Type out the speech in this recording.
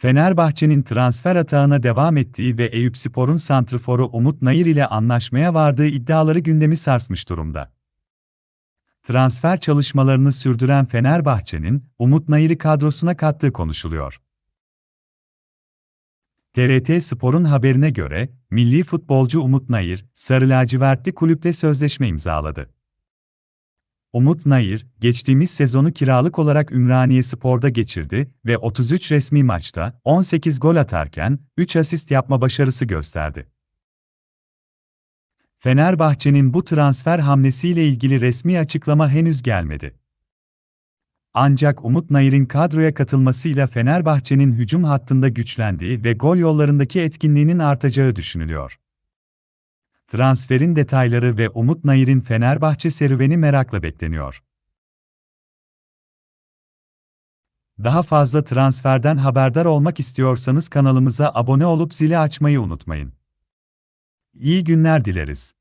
Fenerbahçe'nin transfer atağına devam ettiği ve Eyüpspor'un santrforu Umut Nayır ile anlaşmaya vardığı iddiaları gündemi sarsmış durumda. Transfer çalışmalarını sürdüren Fenerbahçe'nin Umut Nayır'ı kadrosuna kattığı konuşuluyor. TRT Spor'un haberine göre, milli futbolcu Umut Nayır, Sarı Lacivertli kulüple sözleşme imzaladı. Umut Nayır, geçtiğimiz sezonu kiralık olarak Ümraniye Spor'da geçirdi ve 33 resmi maçta 18 gol atarken 3 asist yapma başarısı gösterdi. Fenerbahçe'nin bu transfer hamlesiyle ilgili resmi açıklama henüz gelmedi. Ancak Umut Nayır'ın kadroya katılmasıyla Fenerbahçe'nin hücum hattında güçlendiği ve gol yollarındaki etkinliğinin artacağı düşünülüyor. Transferin detayları ve Umut Nayır'ın Fenerbahçe serüveni merakla bekleniyor. Daha fazla transferden haberdar olmak istiyorsanız kanalımıza abone olup zili açmayı unutmayın. İyi günler dileriz.